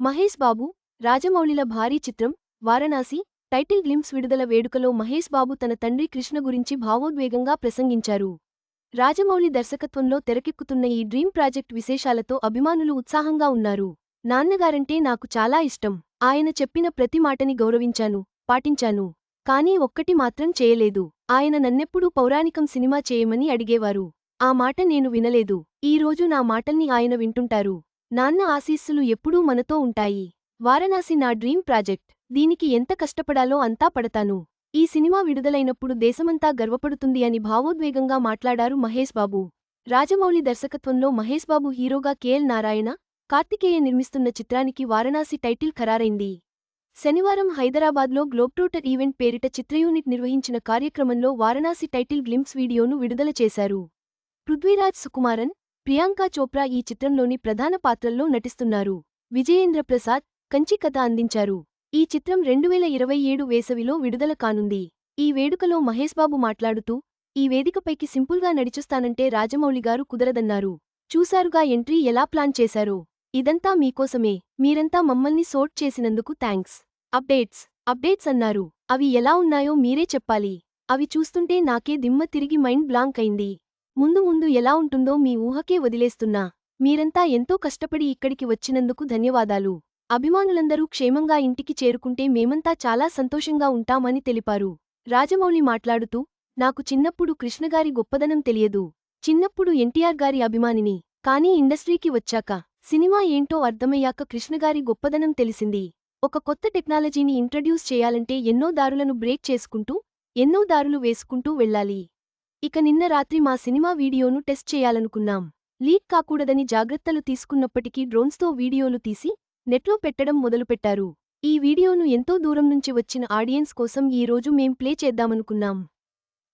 మహేష్ బాబు రాజమౌళిల భారీ చిత్రం Varanasi title glimpse విడుదల వేడుకలో మహేష్ బాబు తన తండ్రి కృష్ణ గురించి భావోద్వేగంగా ప్రసంగించారు. రాజమౌళి దర్శకత్వంలో తెరకెక్కుతున్న ఈ డ్రీమ్ ప్రాజెక్ట్ విశేషాలతో అభిమానులు ఉత్సాహంగా ఉన్నారు. నాన్నగారంటే నాకు చాలా ఇష్టం. ఆయన చెప్పిన ప్రతి మాటని గౌరవించాను పాటించాను. కానీ ఒక్కటి మాత్రం చేయలేదు. ఆయన నన్నెప్పుడూ పౌరాణికం సినిమా చేయమని అడిగేవారు. ఆ మాట నేను వినలేదు. ఈరోజు నా మాటల్ని ఆయన వింటుంటారు. నాన్న ఆశీస్సులు ఎప్పుడూ మనతో ఉంటాయి. వారణాసి నా డ్రీమ్ ప్రాజెక్ట్. దీనికి ఎంత కష్టపడాలో అంతా పడతాను. ఈ సినిమా విడుదలైనప్పుడు దేశమంతా గర్వపడుతుంది అని భావోద్వేగంగా మాట్లాడారు మహేష్ బాబు. రాజమౌళి దర్శకత్వంలో మహేష్ బాబు హీరోగా కేఎల్ నారాయణ కార్తికేయ నిర్మిస్తున్న చిత్రానికి వారణాసి టైటిల్ ఖరారైంది. శనివారం హైదరాబాద్లో గ్లోబ్ట్రోటర్ ఈవెంట్ పేరిట చిత్రయూనిట్ నిర్వహించిన కార్యక్రమంలో వారణాసి టైటిల్ గ్లింప్స్ వీడియోను విడుదల చేశారు. పృథ్వీరాజ్ సుకుమారన్ ప్రియాంకా చోప్రా ఈ చిత్రంలోని ప్రధాన పాత్రల్లో నటిస్తున్నారు. విజయేంద్ర ప్రసాద్ కంచి కథ అందించారు. ఈ చిత్రం రెండువేల ఇరవై ఏడు వేసవిలో విడుదల కానుంది. ఈ వేడుకలో మహేష్బాబు మాట్లాడుతూ ఈ వేదికపైకి సింపుల్గా నడిచొస్తానంటే రాజమౌళి గారు కుదరదన్నారు. చూశారుగా ఎంట్రీ ఎలా ప్లాన్ చేశారో. ఇదంతా మీకోసమే. మీరంతా మమ్మల్ని సోట్ చేసినందుకు థ్యాంక్స్ అప్డేట్స్. అప్డేట్స్ అన్నారు. అవి ఎలా ఉన్నాయో మీరే చెప్పాలి. అవి చూస్తుంటే నాకే దిమ్మ తిరిగి మైండ్ బ్లాంక్ అయింది. ముందు ముందు ఎలా ఉంటుందో మీ ఊహకే వదిలేస్తున్నా. మీరంతా ఎంతో కష్టపడి ఇక్కడికి వచ్చినందుకు ధన్యవాదాలు. అభిమానులందరూ క్షేమంగా ఇంటికి చేరుకుంటే మేమంతా చాలా సంతోషంగా ఉంటామని తెలిపారు. రాజమౌళి మాట్లాడుతూ నాకు చిన్నప్పుడు కృష్ణగారి గొప్పదనం తెలియదు. చిన్నప్పుడు ఎన్టీఆర్ గారి అభిమానిని. కానీ ఇండస్ట్రీకి వచ్చాక సినిమా ఏంటో అర్థమయ్యాక కృష్ణగారి గొప్పదనం తెలిసింది. ఒక కొత్త టెక్నాలజీని ఇంట్రడ్యూస్ చేయాలంటే ఎన్నో దారులను బ్రేక్ చేసుకుంటూ ఎన్నో దారులు వేసుకుంటూ వెళ్ళాలి. ఇక నిన్న రాత్రి మా సినిమా వీడియోను టెస్ట్ చేయాలనుకున్నాం. లీక్ కాకూడదని జాగ్రత్తలు తీసుకున్నప్పటికీ డ్రోన్స్తో వీడియోలు తీసి నెట్లో పెట్టడం మొదలుపెట్టారు. ఈ వీడియోను ఎంతో దూరం నుంచి వచ్చిన ఆడియన్స్ కోసం ఈ రోజు మేం ప్లే చేద్దామనుకున్నాం.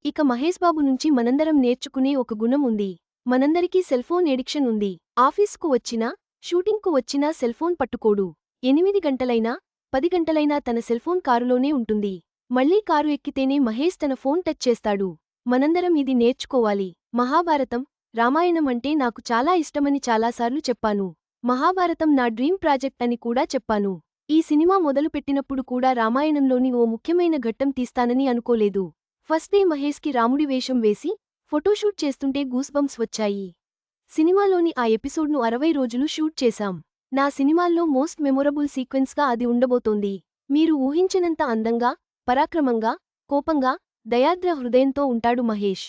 ఇక మహేష్ బాబు నుంచి మనందరం నేర్చుకునే ఒక గుణం ఉంది. మనందరికీ సెల్ఫోన్ ఎడిక్షన్ ఉంది. ఆఫీస్కు వచ్చినా షూటింగ్కు వచ్చినా సెల్ఫోన్ పట్టుకోడు. ఎనిమిది గంటలైనా పది గంటలైనా తన సెల్ఫోన్ కారులోనే ఉంటుంది. మళ్ళీ కారు ఎక్కితేనే మహేష్ తన ఫోన్ టచ్ చేస్తాడు. మనందరం ఇది నేర్చుకోవాలి. మహాభారతం రామాయణం అంటే నాకు చాలా ఇష్టమని చాలాసార్లు చెప్పాను. మహాభారతం నా డ్రీమ్ ప్రాజెక్ట్ అని కూడా చెప్పాను. ఈ సినిమా మొదలుపెట్టినప్పుడు కూడా రామాయణంలోని ఓ ముఖ్యమైన ఘట్టం తీస్తానని అనుకోలేదు. ఫస్ట్ డే మహేష్కి రాముడి వేషం వేసి ఫోటోషూట్ చేస్తుంటే గూస్బంప్స్ వచ్చాయి. సినిమాలోని ఆ ఎపిసోడ్ను అరవై రోజులు షూట్ చేశాం. నా సినిమాల్లో మోస్ట్ మెమొరబుల్ సీక్వెన్స్గా అది ఉండబోతోంది. మీరు ఊహించినంత అందంగా పరాక్రమంగా కోపంగా దయాద్ర హృదయంతో ఉంటాడు మహేష్.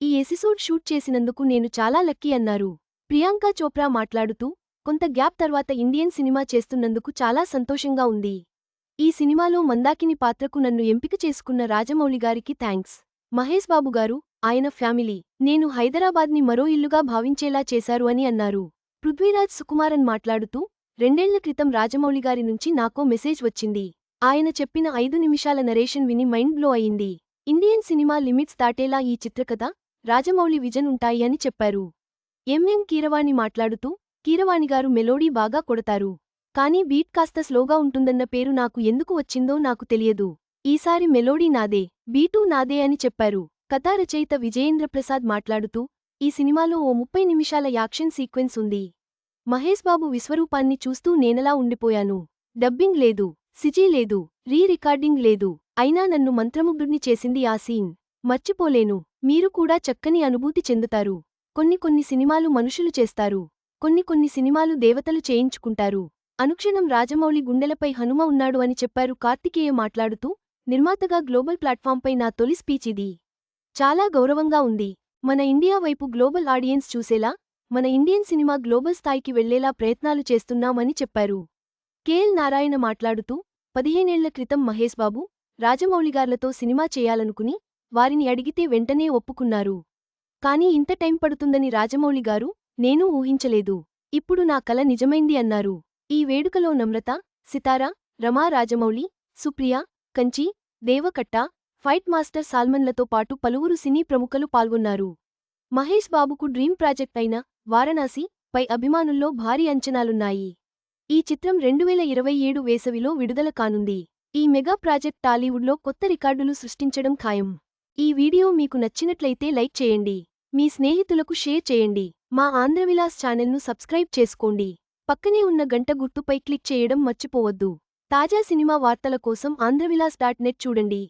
ఈ ఎపిసోడ్ షూట్ చేసినందుకు నేను చాలా లక్కీ అన్నారు. ప్రియాంకా చోప్రా మాట్లాడుతూ కొంత గ్యాప్ తర్వాత ఇండియన్ సినిమా చేస్తున్నందుకు చాలా సంతోషంగా ఉంది. ఈ సినిమాలో మందాకిని పాత్రకు నన్ను ఎంపిక చేసుకున్న రాజమౌళి గారికి థ్యాంక్స్. మహేష్ బాబు గారు ఆయన ఫ్యామిలీ. నేను హైదరాబాద్ని మరో ఇల్లుగా భావించేలా చేశారు అని అన్నారు. పృథ్వీరాజ్ సుకుమారన్ మాట్లాడుతూ రెండేళ్ళ క్రితం రాజమౌళిగారి నుంచి నాకో మెసేజ్ వచ్చింది. ఆయన చెప్పిన ఐదు నిమిషాల నరేషన్ విని మైండ్ బ్లో అయింది. ఇండియన్ సినిమా లిమిట్స్ దాటేలా ఈ చిత్రకథ రాజమౌళి విజన్ ఉంటాయి అని చెప్పారు. ఎంఎం కీరవాణి మాట్లాడుతూ కీరవాణిగారు మెలోడీ బాగా కొడతారు. కానీ బీట్ కాస్త స్లోగా ఉంటుందన్న పేరు నాకు ఎందుకు వచ్చిందో నాకు తెలియదు. ఈసారి మెలోడీ నాదే బీటూ నాదే అని చెప్పారు. కథా రచయిత విజయేంద్రప్రసాద్ మాట్లాడుతూ ఈ సినిమాలో ఓ ముప్పై నిమిషాల యాక్షన్ సీక్వెన్స్ ఉంది. మహేష్ బాబు విశ్వరూపాన్ని చూస్తూ నేనలా ఉండిపోయాను. డబ్బింగ్ లేదు సిజీ లేదు రీ రికార్డింగ్ లేదు. అయినా నన్ను మంత్రముగ్ధుణ్ణి చేసింది ఆ సీన్. మర్చిపోలేను. మీరు కూడా చక్కని అనుభూతి చెందుతారు. కొన్ని కొన్ని సినిమాలు మనుషులు చేస్తారు. కొన్ని కొన్ని సినిమాలు దేవతలు చేయించుకుంటారు. అనుక్షణం రాజమౌళి గుండెలపై హనుమ ఉన్నాడు అని చెప్పారు కార్తికేయ మాట్లాడుతూ నిర్మాతగా గ్లోబల్ ప్లాట్ఫాంపై నా తొలి స్పీచ్ ఇది. చాలా గౌరవంగా ఉంది. మన ఇండియా వైపు గ్లోబల్ ఆడియన్స్ చూసేలా మన ఇండియన్ సినిమా గ్లోబల్ స్థాయికి వెళ్ళేలా ప్రయత్నాలు చేస్తున్నామని చెప్పారు. కేఎల్ నారాయణ మాట్లాడుతూ పదిహేనేళ్ళ క్రితం మహేష్ బాబు రాజమౌళిగార్లతో సినిమా చేయాలనుకుని వారిని అడిగితే వెంటనే ఒప్పుకున్నారు. కానీ ఇంత టైం పడుతుందని రాజమౌళిగారు నేనూ ఊహించలేదు. ఇప్పుడు నా కల నిజమైంది అన్నారు. ఈ వేడుకలో నమ్రత సితారా రమా రాజమౌళి సుప్రియ కంచి దేవకట్ట ఫైట్ మాస్టర్ సాల్మన్లతో పాటు పలువురు సినీ ప్రముఖులు పాల్గొన్నారు. మహేష్ బాబుకు డ్రీమ్ ప్రాజెక్ట్ అయిన వారణాసి పై అభిమానుల్లో భారీ అంచనాలున్నాయి. ఈ చిత్రం రెండువేల ఇరవై ఏడు వేసవిలో విడుదల కానుంది. ఈ మెగా ప్రాజెక్ట్ టాలీవుడ్లో కొత్త రికార్డులు సృష్టించడం ఖాయం. ఈ వీడియో మీకు నచ్చినట్లయితే లైక్ చేయండి. మీ స్నేహితులకు షేర్ చేయండి. మా ఆంధ్రవిలాస్ ఛానల్ను సబ్స్క్రైబ్ చేసుకోండి. పక్కనే ఉన్న గంట గుర్తుపై క్లిక్ చేయడం మర్చిపోవద్దు. తాజా సినిమా వార్తల కోసం ఆంధ్రవిలాస్ డాట్ నెట్ చూడండి.